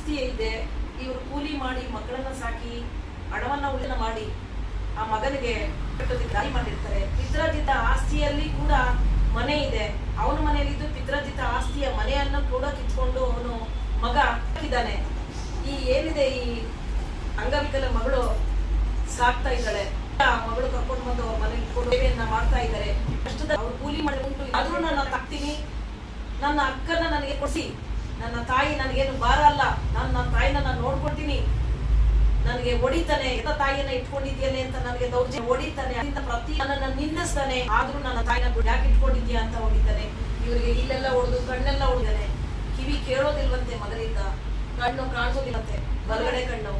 ಆಸ್ತಿ ಇದೆ, ಇವರು ಕೂಲಿ ಮಾಡಿ ಮಕ್ಕಳನ್ನ ಸಾಕಿ ಹಣವನ್ನ ಉಳಿದ ಮಾಡಿ ಆ ಮಗನಿಗೆ ದಾರಿ ಮಾಡಿರ್ತಾರೆ. ಪಿತ್ರಾರ್ಜಿತ ಆಸ್ತಿಯಲ್ಲಿ ಕೂಡ ಮನೆ ಇದೆ. ಅವನ ಮನೆಯಲ್ಲಿದ್ದು ಪಿತ್ರಾರ್ಜಿತ ಆಸ್ತಿಯ ಮನೆಯನ್ನ ಕೂಡ ಕಿತ್ಕೊಂಡು ಅವನು ಮಗ ಇದ್ದಾನೆ ಈ ಏನಿದೆ ಈ ಅಂಗವಿಕಲ ಮಗಳು ಸಾಕ್ತಾ ಇದ್ದಾಳೆ. ಮಗಳು ಕರ್ಕೊಂಡು ಬಂದು ಅವ್ರ ಮಾಡ್ತಾ ಇದ್ದಾರೆ. ಕಷ್ಟದ ಅವ್ರು ಕೂಲಿ ಮಾಡಿ ಉಂಟು ಆದ್ರೂ ನಾನು ತಾಕ್ತೀನಿ ನನ್ನ ಅಕ್ಕನ ನನಗೆ ಕೊಡಿಸಿ. ನನ್ನ ತಾಯಿ ನನಗೇನು ಭಾರ ಅಲ್ಲ. ನಾನು ನನ್ನ ತಾಯಿನ ನಾನು ನೋಡ್ಕೊಳ್ತೀನಿ. ನನಗೆ ಹೊಡಿತಾನೆ. ಎಂತ ತಾಯಿಯನ್ನ ಇಟ್ಕೊಂಡಿದ್ಯಾನೆ ಅಂತ ನನಗೆ ದೌರ್ಜನ್ಯ. ಹೊಡಿತಾನೆ. ಪ್ರತಿ ನನ್ನನ್ನ ನಿಂದಿಸ್ತಾನೆ ಆದ್ರೂ ನನ್ನ ತಾಯಿನ ಯಾಕೆ ಇಟ್ಕೊಂಡಿದ್ಯಾ ಅಂತ ಹೊಡಿತಾನೆ ಇವರಿಗೆ ಇಲ್ಲೆಲ್ಲ ಹೊಡೆದು ಕಣ್ಣೆಲ್ಲ ಹೊಡೆದಾನೆ. ಕಿವಿ ಕೇಳೋದಿಲ್ವಂತೆ ಮಗನಿಂದ. ಕಣ್ಣು ಕಾಣಿಸೋದಿಲ್ಲಂತೆ ಬಲಗಡೆ ಕಣ್ಣು.